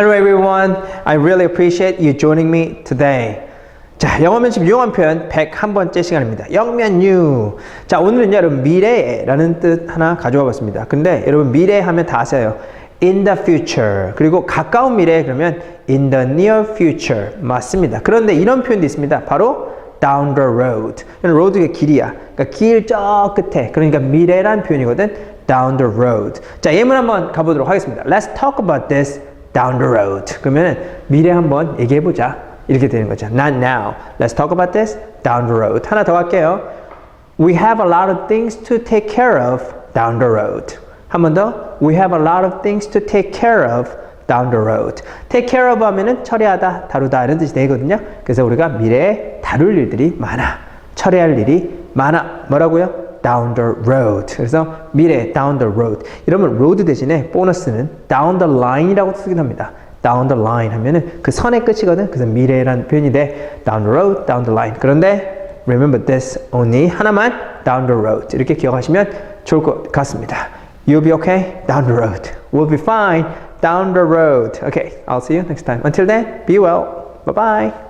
Hello everyone. I really appreciate you joining me today. 자, 영어 면접 유용한 표현 101번째 시간입니다. 영면유. 자, 오늘은요, 여러분, 미래라는 뜻 하나 가져와 봤습니다. 근데 여러분, 미래 하면 다 아세요. in the future. 그리고 가까운 미래 그러면 in the near future. 맞습니다. 그런데 이런 표현도 있습니다. 바로 down the road. road가 길이야. 그러니까 길 저 끝에. 그러니까 미래란 표현이거든. down the road. 자, 예문 한번 가보도록 하겠습니다. Let's talk about this down the road. 그러면 미래 한번 얘기해 보자. 이렇게 되는 거죠. Not now. Let's talk about this down the road. 하나 더 할게요. We have a lot of things to take care of down the road. 한 번 더. We have a lot of things to take care of down the road. take care of 하면은 처리하다, 다루다 이런 뜻이 되거든요. 그래서 우리가 미래에 다룰 일들이 많아. 처리할 일이 많아. 뭐라고요? Down the road. 그래서 미래 down the road. 이러면 road 대신에 보너스는 down the line이라고 쓰기도 합니다. down the line 하면은 그 선의 끝이거든. 그래서 미래라는 표현이 돼. down the road, down the line. 그런데 remember this only 하나만 down the road. 이렇게 기억하시면 좋을 것 같습니다. You'll be okay down the road. We'll be fine down the road. Okay, I'll see you next time. Until then, be well. Bye bye.